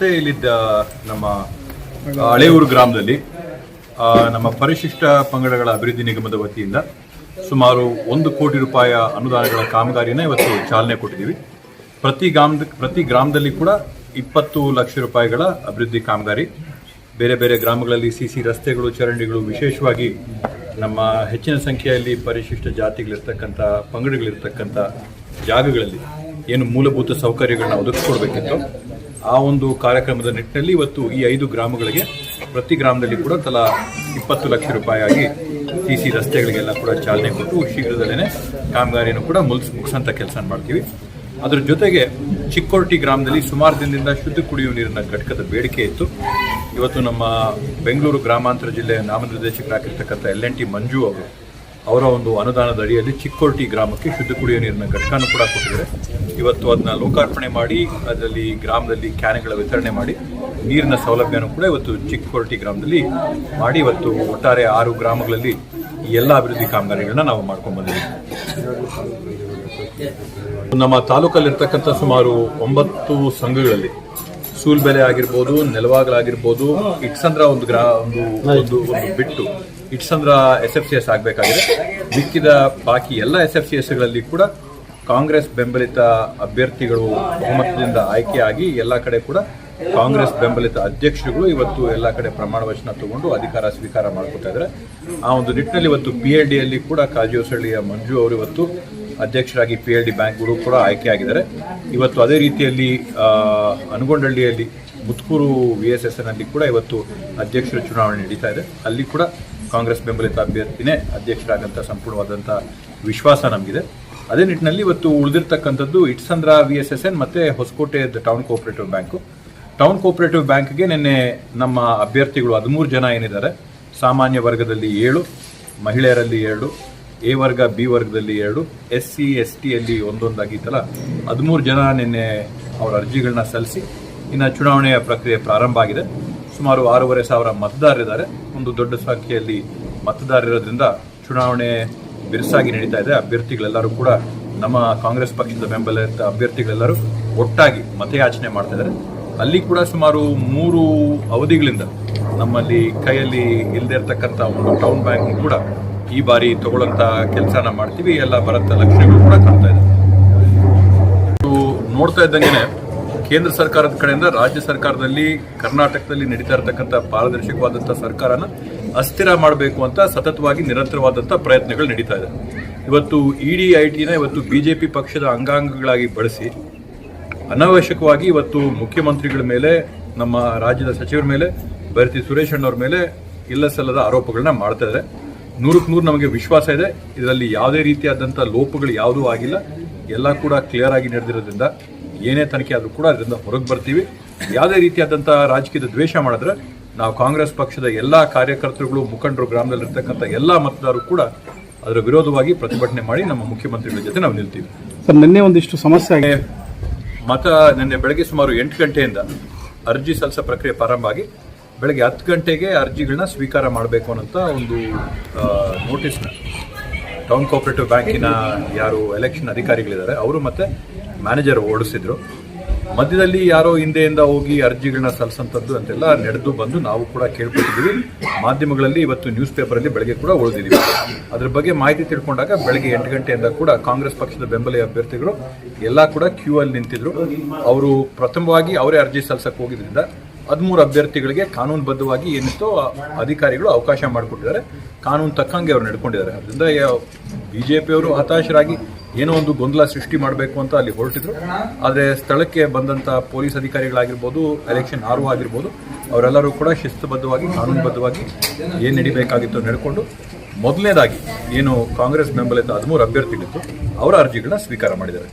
ನೋಡಿದ್ರೆ ಇಲ್ಲಿದ್ದ ನಮ್ಮ ಹಳೆಯೂರು ಗ್ರಾಮದಲ್ಲಿ ಆ, ನಮ್ಮ ಪರಿಶಿಷ್ಟ ಪಂಗಡಗಳ ಅಭಿವೃದ್ಧಿ ನಿಗಮದ ವತಿಯಿಂದ ಸುಮಾರು ಒಂದು ಕೋಟಿ ರೂಪಾಯಿ ಅನುದಾನಗಳ ಕಾಮಗಾರಿಯನ್ನು ಇವತ್ತು ಚಾಲನೆ ಕೊಟ್ಟಿದ್ದೀವಿ. ಪ್ರತಿ ಗ್ರಾಮದ ಪ್ರತಿ ಗ್ರಾಮದಲ್ಲಿ ಕೂಡ ಇಪ್ಪತ್ತು ಲಕ್ಷ ರೂಪಾಯಿಗಳ ಅಭಿವೃದ್ಧಿ ಕಾಮಗಾರಿ ಬೇರೆ ಬೇರೆ ಗ್ರಾಮಗಳಲ್ಲಿ ಸಿ ಸಿ ರಸ್ತೆಗಳು ಚರಂಡಿಗಳು ವಿಶೇಷವಾಗಿ ನಮ್ಮ ಹೆಚ್ಚಿನ ಸಂಖ್ಯೆಯಲ್ಲಿ ಪರಿಶಿಷ್ಟ ಜಾತಿಗಳಿರ್ತಕ್ಕಂಥ ಪಂಗಡಗಳಿರ್ತಕ್ಕಂಥ ಜಾಗಗಳಲ್ಲಿ ಏನು ಮೂಲಭೂತ ಸೌಕರ್ಯಗಳನ್ನ ಒದಗಿಸ್ಕೊಡ್ಬೇಕಿತ್ತು. ಆ ಒಂದು ಕಾರ್ಯಕ್ರಮದ ನಿಟ್ಟಿನಲ್ಲಿ ಇವತ್ತು ಈ ಐದು ಗ್ರಾಮಗಳಿಗೆ ಪ್ರತಿ ಗ್ರಾಮದಲ್ಲಿ ಕೂಡ ತಲಾ ಇಪ್ಪತ್ತು ಲಕ್ಷ ರೂಪಾಯಿಯಾಗಿ ಸಿ ಸಿ ರಸ್ತೆಗಳಿಗೆಲ್ಲ ಕೂಡ ಚಾಲನೆ ಕೊಟ್ಟು ಶೀಘ್ರದಲ್ಲೇ ಕಾಮಗಾರಿಯನ್ನು ಕೂಡ ಮುಲ್ಸ್ ಮುಗಿಸೋಂಥ ಕೆಲಸ ಮಾಡ್ತೀವಿ. ಅದರ ಜೊತೆಗೆ ಚಿಕ್ಕೋರ್ಟಿ ಗ್ರಾಮದಲ್ಲಿ ಸುಮಾರು ದಿನದಿಂದ ಶುದ್ಧ ಕುಡಿಯುವ ನೀರಿನ ಘಟಕದ ಬೇಡಿಕೆ ಇತ್ತು. ಇವತ್ತು ನಮ್ಮ ಬೆಂಗಳೂರು ಗ್ರಾಮಾಂತರ ಜಿಲ್ಲೆಯ ನಾಮನಿರ್ದೇಶಕರಾಗಿರ್ತಕ್ಕಂಥ ಎಲ್ ಎನ್ ಟಿ ಮಂಜು ಅವರು ಅವರ ಒಂದು ಅನುದಾನದ ಅಡಿಯಲ್ಲಿ ಚಿಕ್ಕೋರ್ಟಿ ಗ್ರಾಮಕ್ಕೆ ಶುದ್ಧ ಕುಡಿಯುವ ನೀರಿನ ಘಟಕನೂ ಕೂಡ ಕೊಟ್ಟಿದ್ದಾರೆ. ಇವತ್ತು ಅದನ್ನ ಲೋಕಾರ್ಪಣೆ ಮಾಡಿ, ಅದರಲ್ಲಿ ಗ್ರಾಮದಲ್ಲಿ ಕ್ಯಾನ್ಗಳ ವಿತರಣೆ ಮಾಡಿ, ನೀರಿನ ಸೌಲಭ್ಯನೂ ಕೂಡ ಇವತ್ತು ಚಿಕ್ಕೋರ್ಟಿ ಗ್ರಾಮದಲ್ಲಿ ಮಾಡಿ, ಇವತ್ತು ಒಟ್ಟಾರೆ ಆರು ಗ್ರಾಮಗಳಲ್ಲಿ ಈ ಎಲ್ಲ ಅಭಿವೃದ್ಧಿ ಕಾಮಗಾರಿಗಳನ್ನ ನಾವು ಮಾಡ್ಕೊಂಡು ಬಂದಿದ್ದೀವಿ. ನಮ್ಮ ತಾಲೂಕಲ್ಲಿರ್ತಕ್ಕಂಥ ಸುಮಾರು ಒಂಬತ್ತು ಸಂಘಗಳಲ್ಲಿ ಸೂಲ್ಬೆಲೆ ಆಗಿರ್ಬೋದು, ನೆಲವಾಗಲಾಗಿರ್ಬೋದು, ಇಟ್ಸಂದ್ರ ಒಂದು ಗ್ರಾ, ಒಂದು ಒಂದು ಒಂದು ಬಿಟ್ಟು Itsandra S F C S ಆಗಬೇಕಾಗಿದೆ. ಮಿಕ್ಕಿದ ಬಾಕಿ ಎಲ್ಲ ಎಸ್ ಎಫ್ ಸಿ ಎಸ್ಗಳಲ್ಲಿ ಕೂಡ ಕಾಂಗ್ರೆಸ್ ಬೆಂಬಲಿತ ಅಭ್ಯರ್ಥಿಗಳು ಬಹುಮತದಿಂದ ಆಯ್ಕೆಯಾಗಿ ಎಲ್ಲ ಕಡೆ ಕೂಡ ಕಾಂಗ್ರೆಸ್ ಬೆಂಬಲಿತ ಅಧ್ಯಕ್ಷರುಗಳು ಇವತ್ತು ಎಲ್ಲ ಕಡೆ ಪ್ರಮಾಣ ವಚನ ತಗೊಂಡು ಅಧಿಕಾರ ಸ್ವೀಕಾರ ಮಾಡ್ಕೊತಾ ಇದ್ದಾರೆ. ಆ ಒಂದು ನಿಟ್ಟಿನಲ್ಲಿ ಇವತ್ತು ಪಿ ಎಲ್ ಡಿಯಲ್ಲಿ ಕೂಡ ಕಾಜಿಹೊಸಳ್ಳಿಯ ಮಂಜು ಅವರು ಇವತ್ತು ಅಧ್ಯಕ್ಷರಾಗಿ ಪಿ ಎಲ್ ಡಿ ಬ್ಯಾಂಕ್ಗಳು ಕೂಡ ಆಯ್ಕೆಯಾಗಿದ್ದಾರೆ. ಇವತ್ತು ಅದೇ ರೀತಿಯಲ್ಲಿ ಅನುಗೊಂಡಳ್ಳಿಯಲ್ಲಿ ಮುತ್ಕೂರು ವಿ ಎಸ್ ಎಸ್ನಲ್ಲಿ ಕೂಡ ಇವತ್ತು ಅಧ್ಯಕ್ಷರ ಚುನಾವಣೆ ನಡೀತಾ ಇದೆ. ಅಲ್ಲಿ ಕೂಡ ಕಾಂಗ್ರೆಸ್ ಬೆಂಬಲಿತ ಅಭ್ಯರ್ಥಿನೇ ಅಧ್ಯಕ್ಷರಾದಂಥ ಸಂಪೂರ್ಣವಾದಂಥ ವಿಶ್ವಾಸ ನಮಗಿದೆ. ಅದೇ ನಿಟ್ಟಿನಲ್ಲಿ ಇವತ್ತು ಉಳಿದಿರ್ತಕ್ಕಂಥದ್ದು Itsandra V S S N ಮತ್ತೆ Hosakote town cooperative bank town cooperative ಬ್ಯಾಂಕ್ಗೆ ನಿನ್ನೆ ನಮ್ಮ ಅಭ್ಯರ್ಥಿಗಳು ಹದಿಮೂರು ಜನ ಏನಿದ್ದಾರೆ? ಸಾಮಾನ್ಯ ವರ್ಗದಲ್ಲಿ ಏಳು, ಮಹಿಳೆಯರಲ್ಲಿ ಎರಡು, ಎ ವರ್ಗ, ಬಿ ವರ್ಗದಲ್ಲಿ ಎರಡು, ಎಸ್ ಸಿ, ಎಸ್ ಟಿಯಲ್ಲಿ ಒಂದೊಂದಾಗಿತ್ತಲ್ಲ, ಹದಿಮೂರು ಜನ ನಿನ್ನೆ ಅವರ ಅರ್ಜಿಗಳನ್ನ ಸಲ್ಲಿಸಿ ಇನ್ನು ಚುನಾವಣೆಯ ಪ್ರಕ್ರಿಯೆ ಪ್ರಾರಂಭ ಆಗಿದೆ. ಸುಮಾರು ಆರೂವರೆ ಸಾವಿರ ಮತದಾರರಿದ್ದಾರೆ. ಒಂದು ದೊಡ್ಡ ಸಂಖ್ಯೆಯಲ್ಲಿ ಮತದಾರರಿರೋದ್ರಿಂದ ಚುನಾವಣೆ ಬಿರುಸಾಗಿ ನಡೀತಾ ಇದೆ. ಅಭ್ಯರ್ಥಿಗಳೆಲ್ಲರೂ ಕೂಡ ನಮ್ಮ ಕಾಂಗ್ರೆಸ್ ಪಕ್ಷದ ಬೆಂಬಲಿತ ಅಭ್ಯರ್ಥಿಗಳೆಲ್ಲರೂ ಒಟ್ಟಾಗಿ ಮತಯಾಚನೆ ಮಾಡ್ತಾ ಇದ್ದಾರೆ. ಅಲ್ಲಿ ಕೂಡ ಸುಮಾರು ಮೂರು ಅವಧಿಗಳಿಂದ ನಮ್ಮಲ್ಲಿ ಕೈಯಲ್ಲಿ ಇಲ್ಲದೆ ಇರತಕ್ಕಂಥ ಒಂದು ಟೌನ್ ಬ್ಯಾಂಕ್ ಕೂಡ ಈ ಬಾರಿ ತಗೊಳ್ಳಂತ ಕೆಲಸನ ಮಾಡ್ತೀವಿ. ಎಲ್ಲ ಬರಂತ ಲಕ್ಷಣಗಳು ಕೂಡ ಕಾಣ್ತಾ ಇದು. ನೋಡ್ತಾ ಇದ್ದಂಗೆ ಕೇಂದ್ರ ಸರ್ಕಾರದ ಕಡೆಯಿಂದ ರಾಜ್ಯ ಸರ್ಕಾರದಲ್ಲಿ ಕರ್ನಾಟಕದಲ್ಲಿ ನಡೀತಾ ಇರತಕ್ಕಂಥ ಪಾರದರ್ಶಕವಾದಂಥ ಸರ್ಕಾರನ ಅಸ್ಥಿರ ಮಾಡಬೇಕು ಅಂತ ಸತತವಾಗಿ ನಿರಂತರವಾದಂಥ ಪ್ರಯತ್ನಗಳು ನಡೀತಾ ಇದೆ. ಇವತ್ತು ಇಡಿ ಐ ಟಿನ ಇವತ್ತು ಬಿಜೆಪಿ ಪಕ್ಷದ ಅಂಗಾಂಗಗಳಾಗಿ ಬಳಸಿ ಅನಾವಶ್ಯಕವಾಗಿ ಇವತ್ತು ಮುಖ್ಯಮಂತ್ರಿಗಳ ಮೇಲೆ, ನಮ್ಮ ರಾಜ್ಯದ ಸಚಿವರ ಮೇಲೆ, ಭರತಿ ಸುರೇಶ್ ಅಣ್ಣವ್ರ ಮೇಲೆ ಇಲ್ಲ ಸಲ್ಲದ ಆರೋಪಗಳನ್ನ ಮಾಡ್ತಾ ಇದ್ದಾರೆ ನೂರಕ್ಕೆ ನೂರು ನಮಗೆ ವಿಶ್ವಾಸ ಇದೆ. ಇದರಲ್ಲಿ ಯಾವುದೇ ರೀತಿಯಾದಂಥ ಲೋಪಗಳು ಯಾವುದೂ ಆಗಿಲ್ಲ. ಎಲ್ಲ ಕೂಡ ಕ್ಲಿಯರ್ ಆಗಿ ನಡೆದಿರೋದ್ರಿಂದ ಏನೇ ತನಿಖೆ ಆದರೂ ಕೂಡ ಅದರಿಂದ ಹೊರಗೆ ಬರ್ತೀವಿ. ಯಾವುದೇ ರೀತಿಯಾದಂಥ ರಾಜಕೀಯದ ದ್ವೇಷ ಮಾಡಿದ್ರೆ ನಾವು ಕಾಂಗ್ರೆಸ್ ಪಕ್ಷದ ಎಲ್ಲ ಕಾರ್ಯಕರ್ತರುಗಳು ಮುಖಂಡರು ಗ್ರಾಮದಲ್ಲಿರ್ತಕ್ಕಂಥ ಎಲ್ಲ ಮತದಾರರು ಕೂಡ ಅದರ ವಿರೋಧವಾಗಿ ಪ್ರತಿಭಟನೆ ಮಾಡಿ ನಮ್ಮ ಮುಖ್ಯಮಂತ್ರಿಗಳ ಜೊತೆ ನಾವು ನಿಲ್ತೀವಿ. ಸರ್ ನಿನ್ನೆ ಒಂದಿಷ್ಟು ಸಮಸ್ಯೆ ಆಗಿದೆ. ಮತ ನಿನ್ನೆ ಬೆಳಗ್ಗೆ ಸುಮಾರು ಎಂಟು ಗಂಟೆಯಿಂದ ಅರ್ಜಿ ಸಲ್ಲಿಸೋ ಪ್ರಕ್ರಿಯೆ ಪ್ರಾರಂಭ ಆಗಿ ಬೆಳಗ್ಗೆ ಹತ್ತು ಗಂಟೆಗೆ ಅರ್ಜಿಗಳನ್ನ ಸ್ವೀಕಾರ ಮಾಡಬೇಕು ಅನ್ನೋಂಥ ಒಂದು ನೋಟಿಸ್ನ ಟೌನ್ ಕೋಆಪರೇಟಿವ್ ಬ್ಯಾಂಕಿನ ಯಾರು ಎಲೆಕ್ಷನ್ ಅಧಿಕಾರಿಗಳಿದ್ದಾರೆ ಅವರು ಮತ್ತೆ ಮ್ಯಾನೇಜರ್ ಓಡಿಸಿದ್ರು. ಮಧ್ಯದಲ್ಲಿ ಯಾರೋ ಹಿಂದೆಯಿಂದ ಹೋಗಿ ಅರ್ಜಿಗಳನ್ನ ಸಲ್ಲಿಸಂಥದ್ದು ಅಂತೆಲ್ಲ ನಡೆದು ಬಂದು ನಾವು ಕೂಡ ಕೇಳ್ಕೊತಿದ್ದೀವಿ ಮಾಧ್ಯಮಗಳಲ್ಲಿ ಇವತ್ತು ನ್ಯೂಸ್ ಪೇಪರಲ್ಲಿ ಬೆಳಗ್ಗೆ ಕೂಡ ಉಳಿದಿದ್ದೀವಿ ಅದ್ರ ಬಗ್ಗೆ ಮಾಹಿತಿ ತಿಳ್ಕೊಂಡಾಗ ಬೆಳಗ್ಗೆ ಎಂಟು ಗಂಟೆಯಿಂದ ಕೂಡ ಕಾಂಗ್ರೆಸ್ ಪಕ್ಷದ ಬೆಂಬಲ ಅಭ್ಯರ್ಥಿಗಳು ಎಲ್ಲ ಕೂಡ ಕ್ಯೂ ಅಲ್ಲಿ ನಿಂತಿದ್ರು. ಅವರು ಪ್ರಥಮವಾಗಿ ಅವರೇ ಅರ್ಜಿ ಸಲ್ಲಿಸಕ್ಕೆ ಹೋಗಿದ್ರಿಂದ ಹದಿಮೂರು ಅಭ್ಯರ್ಥಿಗಳಿಗೆ ಕಾನೂನುಬದ್ಧವಾಗಿ ಏನಿತ್ತೋ ಅಧಿಕಾರಿಗಳು ಅವಕಾಶ ಮಾಡಿಕೊಟ್ಟಿದ್ದಾರೆ. ಕಾನೂನು ತಕ್ಕಂಗೆ ಅವ್ರು ನಡ್ಕೊಂಡಿದ್ದಾರೆ. ಅದರಿಂದ ಬಿಜೆಪಿಯವರು ಹತಾಶರಾಗಿ ಏನೋ ಒಂದು ಗೊಂದಲ ಸೃಷ್ಟಿ ಮಾಡಬೇಕು ಅಂತ ಅಲ್ಲಿ ಹೊರಟಿದ್ರು. ಆದರೆ ಸ್ಥಳಕ್ಕೆ ಬಂದಂಥ ಪೊಲೀಸ್ ಅಧಿಕಾರಿಗಳಾಗಿರ್ಬೋದು ಎಲೆಕ್ಷನ್ ಆರು ಆಗಿರ್ಬೋದು, ಅವರೆಲ್ಲರೂ ಕೂಡ ಶಿಸ್ತುಬದ್ಧವಾಗಿ, ಕಾನೂನುಬದ್ಧವಾಗಿ ಏನು ನಡಿಬೇಕಾಗಿತ್ತು ನಡ್ಕೊಂಡು ಮೊದಲನೇದಾಗಿ ಏನು ಕಾಂಗ್ರೆಸ್ ಬೆಂಬಲಿತ ಹದಿಮೂರು ಅಭ್ಯರ್ಥಿಗಳಿತ್ತು ಅವರ ಅರ್ಜಿಗಳನ್ನ ಸ್ವೀಕಾರ ಮಾಡಿದ್ದಾರೆ.